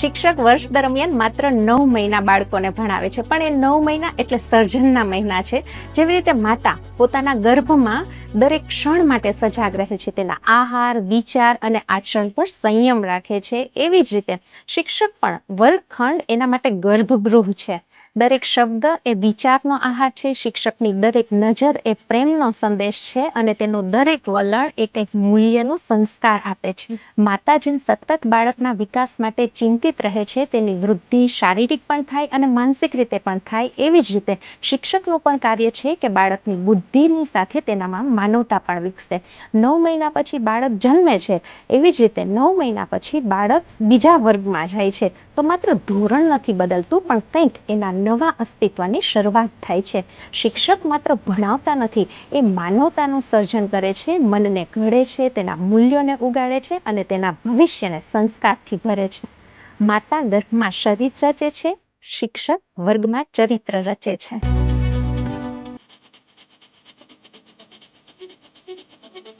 શિક્ષક વર્ષ દરમિયાન માત્ર નવ મહિના બાળકોને ભણાવે છે. પણ એ નવ મહિના એટલે સર્જનના મહિના છે. જેવી રીતે માતા પોતાના ગર્ભમાં દરેક ક્ષણ માટે સજાગ રહે છે. તેના આહાર, વિચાર અને આચરણ પર સંયમ રાખે છે. એવી જ રીતે શિક્ષક પણ વર્ગખંડ એના માટે ગર્ભગૃહ છે. દરેક શબ્દ એ વિચારનો આહાર છે, શિક્ષકની દરેક નજર એ પ્રેમનો સંદેશ છે અને તેનું દરેક વલણ એ કંઈક મૂલ્યનું સંસ્કાર આપે છે. માતા જેમ સતત બાળકના વિકાસ માટે ચિંતિત રહે છે, તેની વૃદ્ધિ શારીરિક પણ થાય અને માનસિક રીતે પણ થાય. એવી જ રીતે શિક્ષકનું પણ કાર્ય છે કે બાળકની બુદ્ધિની સાથે તેનામાં માનવતા પણ વિકસે. નવ મહિના પછી બાળક જન્મે છે, એવી જ રીતે નવ મહિના પછી બાળક બીજા વર્ગમાં જાય છે. તો માત્ર ધોરણ નથી બદલતું, પણ કંઈક એના નવા અસ્તિત્વની શરૂઆત થાય છે. શિક્ષક માત્ર ભણાવતા નથી, એ માનવતાનું સર્જન કરે છે, મનને ઘડે છે, તેના મૂલ્યોને ઉગાડે છે અને તેના ભવિષ્યને સંસ્કારથી ભરે છે. માતા ગર્ભમાં શરીર રચે છે, શિક્ષક વર્ગમાં ચરિત્ર રચે છે.